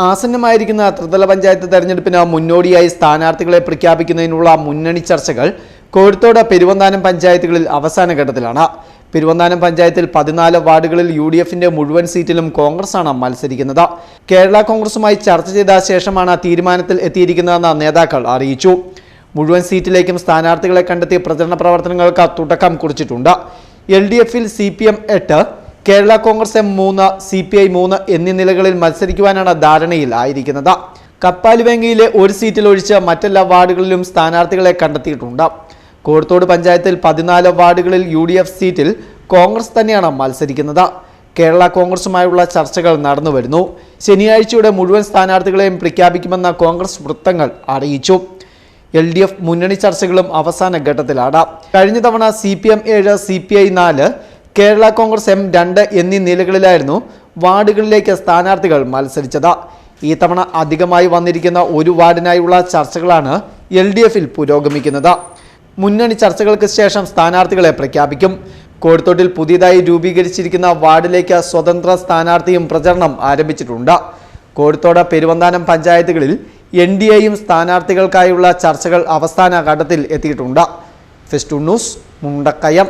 ആസന്നമായിരിക്കുന്ന ത്രിതല പഞ്ചായത്ത് തെരഞ്ഞെടുപ്പിന് മുന്നോടിയായി സ്ഥാനാർത്ഥികളെ പ്രഖ്യാപിക്കുന്നതിനുള്ള മുന്നണി ചർച്ചകൾ കോഴിത്തോട് പെരുവന്താനം പഞ്ചായത്തുകളിൽ അവസാന ഘട്ടത്തിലാണ്. പെരുവന്താനം പഞ്ചായത്തിൽ പതിനാല് വാർഡുകളിൽ യു ഡി എഫിന്റെ മുഴുവൻ സീറ്റിലും കോൺഗ്രസ് ആണ് മത്സരിക്കുന്നത്. കേരള കോൺഗ്രസുമായി ചർച്ച ചെയ്ത ശേഷമാണ് തീരുമാനത്തിൽ എത്തിയിരിക്കുന്നതെന്ന് നേതാക്കൾ അറിയിച്ചു. മുഴുവൻ സീറ്റിലേക്കും സ്ഥാനാർത്ഥികളെ കണ്ടെത്തി പ്രചരണ പ്രവർത്തനങ്ങൾക്ക് തുടക്കം കുറിച്ചിട്ടുണ്ട്. എൽ ഡി എഫിൽ സി പി എം എട്ട് കേരള കോൺഗ്രസ് എം മൂന്ന് സി പി ഐ മൂന്ന് എന്നീ നിലകളിൽ മത്സരിക്കുവാനാണ് ധാരണയിൽ ആയിരിക്കുന്നത്. കപ്പാലുവേങ്ങയിലെ ഒരു സീറ്റിൽ ഒഴിച്ച് മറ്റെല്ലാ വാർഡുകളിലും സ്ഥാനാർത്ഥികളെ കണ്ടെത്തിയിട്ടുണ്ട്. കോഴിത്തോട് പഞ്ചായത്തിൽ പതിനാല് വാർഡുകളിൽ യു ഡി എഫ് സീറ്റിൽ കോൺഗ്രസ് തന്നെയാണ് മത്സരിക്കുന്നത്. കേരള കോൺഗ്രസുമായുള്ള ചർച്ചകൾ നടന്നു വരുന്നു ശനിയാഴ്ചയുടെ മുഴുവൻ സ്ഥാനാർത്ഥികളെയും പ്രഖ്യാപിക്കുമെന്ന കോൺഗ്രസ് വൃത്തങ്ങൾ അറിയിച്ചു. എൽ ഡി എഫ് മുന്നണി ചർച്ചകളും അവസാന ഘട്ടത്തിലാണ്. കഴിഞ്ഞ തവണ സി പി എം ഏഴ് സി പി ഐ നാല് കേരള കോൺഗ്രസ് എം രണ്ട് എന്നീ നിലകളിലായിരുന്നു വാർഡുകളിലേക്ക് സ്ഥാനാർത്ഥികൾ മത്സരിച്ചത്. ഈ തവണ അധികമായി വന്നിരിക്കുന്ന ഒരു വാർഡിനായുള്ള ചർച്ചകളാണ് എൽ ഡി എഫിൽ പുരോഗമിക്കുന്നത്. മുന്നണി ചർച്ചകൾക്ക് ശേഷം സ്ഥാനാർത്ഥികളെ പ്രഖ്യാപിക്കും. കോഴിത്തോട്ടിൽ പുതിയതായി രൂപീകരിച്ചിരിക്കുന്ന വാർഡിലേക്ക് സ്വതന്ത്ര സ്ഥാനാർത്ഥിയും പ്രചരണം ആരംഭിച്ചിട്ടുണ്ട്. കോഴിത്തോട് പെരുവന്താനം പഞ്ചായത്തുകളിൽ എൻ ഡി എയും സ്ഥാനാർത്ഥികൾക്കായുള്ള ചർച്ചകൾ അവസാന ഘട്ടത്തിൽ എത്തിയിട്ടുണ്ട്. ഫെസ്റ്റു ന്യൂസ് മുണ്ടക്കയം.